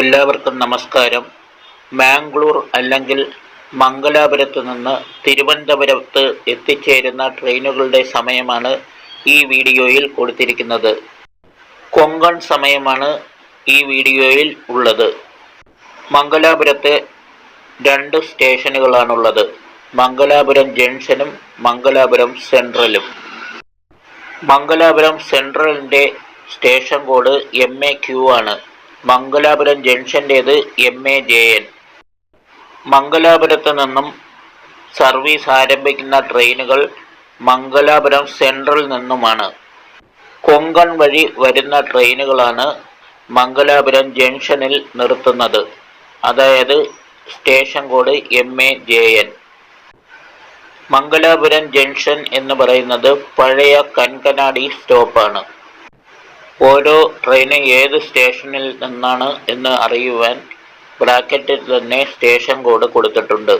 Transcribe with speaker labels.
Speaker 1: എല്ലാവർക്കും നമസ്കാരം. മാംഗ്ലൂർ അല്ലെങ്കിൽ മംഗലാപുരത്ത് നിന്ന് തിരുവനന്തപുരത്ത് എത്തിച്ചേരുന്ന ട്രെയിനുകളുടെ സമയമാണ് ഈ വീഡിയോയിൽ കൊടുത്തിരിക്കുന്നത്. കൊങ്കൺ സമയമാണ് ഈ വീഡിയോയിൽ ഉള്ളത്. മംഗലാപുരത്ത് രണ്ട് സ്റ്റേഷനുകളാണുള്ളത്. മംഗലാപുരം ജംഗ്ഷനും മംഗലാപുരം സെൻട്രലും. Mangalapuram സെൻട്രലിന്റെ station code M A Q ആണ്. മംഗലാപുരം ജംഗ്ഷന്റേത് എം എ ജെ എൻ മംഗലാപുരത്ത് നിന്നും സർവീസ് ആരംഭിക്കുന്ന ട്രെയിനുകൾ മംഗലാപുരം സെൻട്രൽ നിന്നുമാണ്. കൊങ്കൺ വഴി വരുന്ന ട്രെയിനുകളാണ് മംഗലാപുരം ജംഗ്ഷനിൽ നിർത്തുന്നത്. അതായത് station code M A J N Mangalapuram junction എന്ന് പറയുന്നത് പഴയ കൻകനാടി സ്റ്റോപ്പാണ്. ഓരോ ട്രെയിന് ഏത് സ്റ്റേഷനിൽ നിന്നാണ് എന്ന് അറിയുവാൻ ബ്രാക്കറ്റിൽ തന്നെ സ്റ്റേഷൻ കോഡ് കൊടുത്തിട്ടുണ്ട്.